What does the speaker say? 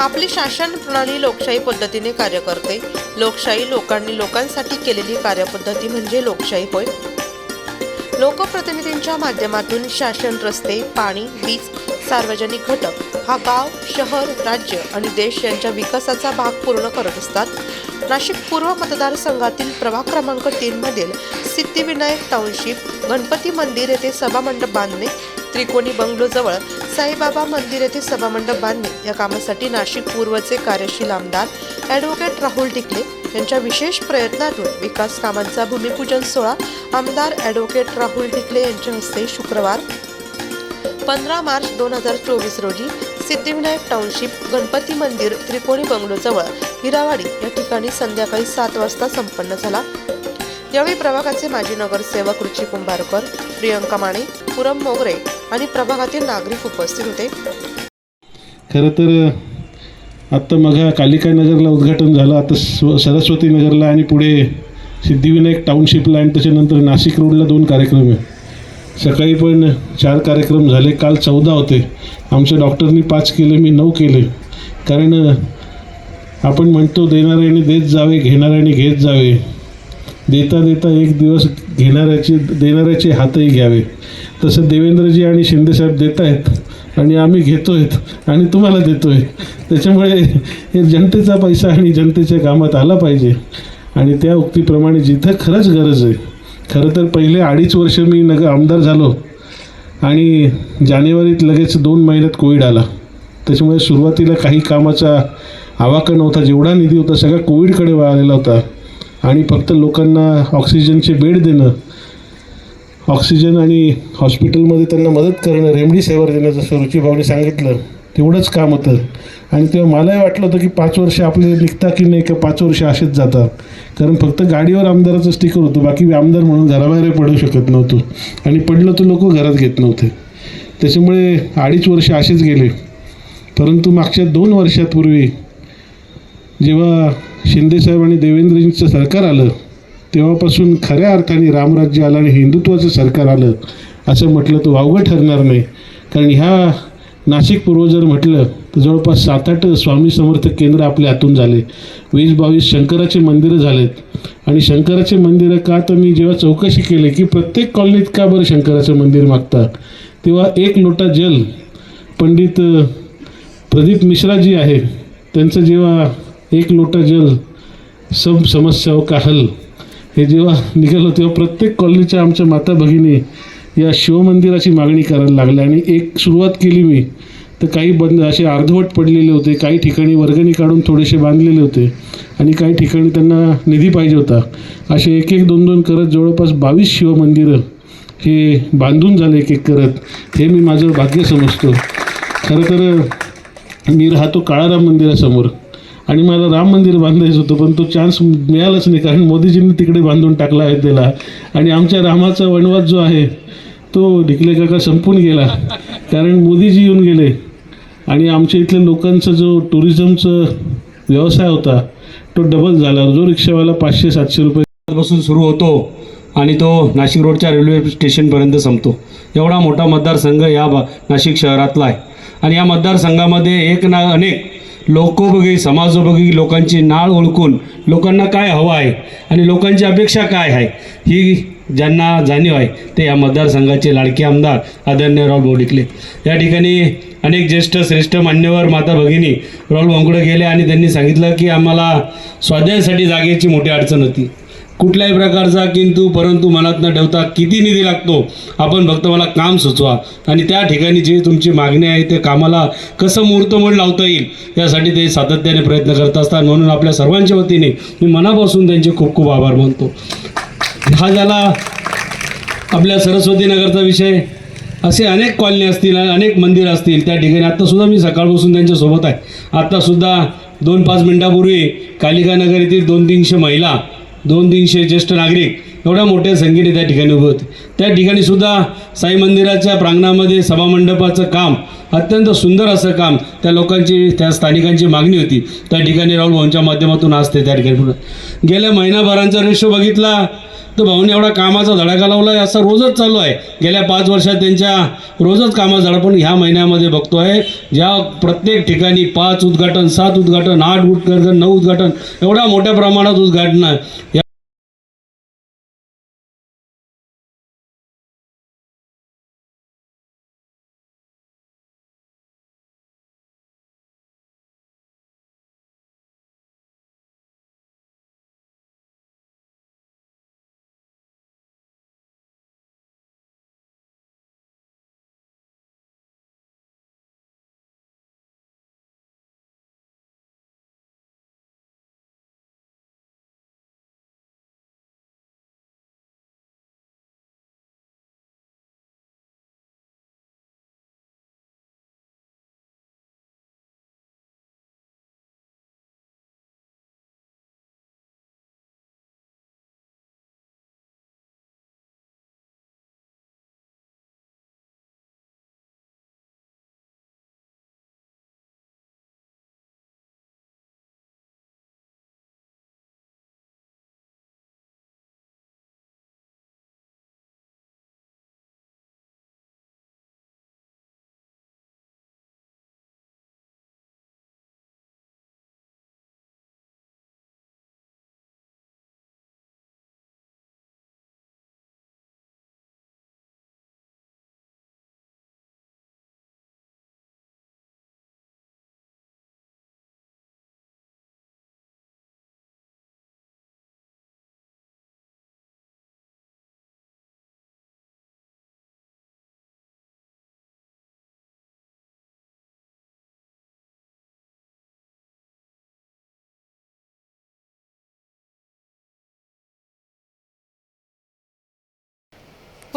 आपली शासन प्रणाली लोकशाही पद्धतीने कार्य करते. लोकशाही लोकांनी लोकांसाठी केलेली कार्यपद्धती म्हणजे लोकशाही होय. लोकप्रतिनिधींच्या माध्यमातून शासन रस्ते पाणी वीज सार्वजनिक घटक हा गाव शहर राज्य आणि देश यांच्या विकासाचा भाग पूर्ण करत असतात. नाशिक पूर्व मतदारसंघातील प्रभाग क्रमांक तीनमधील सिद्धिविनायक टाउनशिप गणपती मंदिर येथे सभामंडप बांधणे त्रिकोणी बंगलोजवळ साईबाबा मंदिर येथे सभामंडप बांधणे या कामासाठी नाशिक पूर्वचे कार्यशील आमदार ॲडव्होकेट राहुल टिकले यांच्या विशेष प्रयत्नातून विकास कामांचा भूमिपूजन सोहळा आमदार ॲडव्होकेट राहुल टिकले यांच्या हस्ते शुक्रवार पंधरा मार्च दोन हजार चोवीस रोजी सिद्धिविनायक टाउनशिप गणपती मंदिर त्रिकोणी बंगलोजवळ हिरावाडी या ठिकाणी संध्याकाळी सात वाजता संपन्न झाला. यावेळी प्रभागाचे माजी नगरसेवक रुची कुंभारकर प्रियंका माने पुरम मोगरे आणि प्रभागातील नागरिक उपस्थित होते. खरं तर आत्ता मघा कालिका नगरला उद्घाटन झालं. आता सरस्वती नगरला आणि पुढे सिद्धिविनायक टाउनशिपला आणि त्याच्यानंतर नाशिक रोडला दोन कार्यक्रम आहे. सकाळी पण चार कार्यक्रम झाले. काल चौदा होते. आमच्या डॉक्टरनी पाच केले मी नऊ केले. कारण आपण म्हणतो देणाऱ्याने देत जावे घेणाऱ्याने घेत जावे. देता देता एक दिवस घेणाऱ्याचे देणाऱ्याचे हातही घ्यावे. तसं देवेंद्रजी आणि शिंदेसाहेब देत आहेत आणि आम्ही घेतो आहेत आणि तुम्हाला देतो आहे त्याच्यामुळे हे जनतेचा पैसा आणि जनतेच्या कामात आला पाहिजे. आणि त्या उक्तीप्रमाणे जिथं खरंच गरज आहे खरं तर पहिले अडीच वर्ष मी नग आमदार झालो आणि जानेवारीत लगेच दोन महिन्यात कोविड आला. त्याच्यामुळे सुरुवातीला काही कामाचा आवाका नव्हता जेवढा निधी होता सगळा कोविडकडे वळालेला होता. आणि फक्त लोकांना ऑक्सिजनचे बेड देणं ऑक्सिजन आणि हॉस्पिटलमध्ये त्यांना मदत करणं रेमडीसेवर देणं जसं रुचीभावने सांगितलं तेवढंच काम होतं. आणि तेव्हा मलाही वाटलं होतं की पाच वर्ष आपले निघता की नाही का पाच वर्ष असेच जातात. कारण फक्त गाडीवर आमदाराचं स्टिकर होतं बाकी आमदार म्हणून घराबाहेर पडू शकत नव्हतो. आणि पडलं तर लोक घरात घेत नव्हते. त्याच्यामुळे अडीच वर्ष असेच गेले. परंतु मागच्या दोन वर्षापूर्वी जेव्हा शिंदेसाहेब आणि देवेंद्रजींचं सरकार आलं तेव्हापासून खऱ्या अर्थाने रामराज्य आलं आणि हिंदुत्वाचं सरकार आलं असं म्हटलं तर वावगं ठरणार नाही. कारण ह्या नाशिक पूर्व जर म्हटलं तर जवळपास सात आठ स्वामी समर्थ केंद्र आपल्या हातून झाले. वीस बावीस शंकराचे मंदिरं झालेत. आणि शंकराचे मंदिरं का तर मी जेव्हा चौकशी केली की प्रत्येक कॉलनीत का बरं शंकराचं मंदिर मागतात. तेव्हा एक लोटा जल पंडित प्रदीप मिश्रा जी आहे त्यांचं जेव्हा एक लोटा जल सब समस्याओं हो, का हल हे जेव्हा निघालो तेव्हा प्रत्येक कॉलनीच्या आमच्या माता भगिनी या शिवमंदिराची मागणी करायला लागल्या आणि एक सुरुवात केली मी. तर काही बंद असे अर्धवट पडलेले होते काही ठिकाणी वर्गणी काढून थोडेसे बांधलेले होते आणि काही ठिकाणी त्यांना निधी पाहिजे होता. असे एक एक दोन दोन करत जवळपास बावीस शिवमंदिरं हे बांधून झाले एक एक करत. हे मी माझं भाग्य समजतो. खरं तर मी राहतो काळाराम मंदिरासमोर. आणि मला राम मंदिर बांधायचं होतं पण तो चान्स मिळालाच नाही कारण मोदीजींनी तिकडे बांधून टाकला आहे त्याला. आणि आमच्या रामाचा वनवास जो आहे तो ढिकले काका संपून गेला कारण मोदीजी येऊन गेले. आणि आमच्या इथल्या लोकांचा जो टुरिझमचं व्यवसाय होता तो डबल झाला. जो रिक्षावाला पाचशे सातशे रुपये पासून सुरू होतो आणि तो नाशिक रोडच्या रेल्वे स्टेशनपर्यंत संपतो. एवढा मोठा मतदारसंघ या बा नाशिक शहरातला आहे. आणि या मतदारसंघामध्ये एक ना अनेक लोकोपयोगी समाजोपयोगी लोकांची नाळ ओळखून लोकांना काय हवं आहे आणि लोकांची अपेक्षा काय आहे ही ज्यांना जाणीव आहे ते या मतदारसंघाचे लाडके आमदार आदरणीय राहुल बोडिकले. या ठिकाणी अनेक ज्येष्ठ श्रेष्ठ मान्यवर माता भगिनी राहुल वांगुडे गेले आणि त्यांनी सांगितलं की आम्हाला स्वाध्यायासाठी जागेची मोठी अडचण होती. कुठल्याही प्रकारचा किंतु परंतु मनात न ठेवता किती निधी लागतो आपण फक्त मला काम सुचवा. आणि त्या ठिकाणी जी तुमची मागणी आहे ते कामाला कसं मुहूर्तमोड लावता येईल यासाठी ते सातत्याने प्रयत्न करत असतात. म्हणून आपल्या सर्वांच्या वतीने मी मनापासून त्यांचे खूप खूप आभार मानतो. हा झाला आपल्या सरस्वती नगरचा विषय. असे अनेक कॉलनी असतील अनेक मंदिर असतील त्या ठिकाणी आत्तासुद्धा मी सकाळपासून त्यांच्यासोबत आहे. आत्तासुद्धा दोन पाच मिनटापूर्वी कालिका नगर येथील दोन तीनशे महिला दोन तीनशे ज्येष्ठ नागरिक एवढ्या मोठ्या संख्येने त्या ठिकाणी उभे होते. त्या ठिकाणी सुद्धा साई मंदिराच्या प्रांगणामध्ये सभामंडपाचं काम अत्यंत सुंदर असं काम त्या लोकांची त्या स्थानिकांची मागणी होती. त्या ठिकाणी राहुल भाऊंच्या माध्यमातून आज ते त्या ठिकाणी गेल्या महिनाभरांचा रेशो बघितला. तर भाऊने एवढा कामाचा धडाका लावला आहे असा रोजच चालू आहे. गेल्या पाच वर्षात त्यांच्या रोजच कामाचा धडा पण ह्या महिन्यामध्ये बघतोय. ज्या प्रत्येक ठिकाणी पाच उद्घाटन सात उद्घाटन आठ उद्घाटन नऊ उद्घाटन एवढ्या मोठ्या प्रमाणात उद्घाटन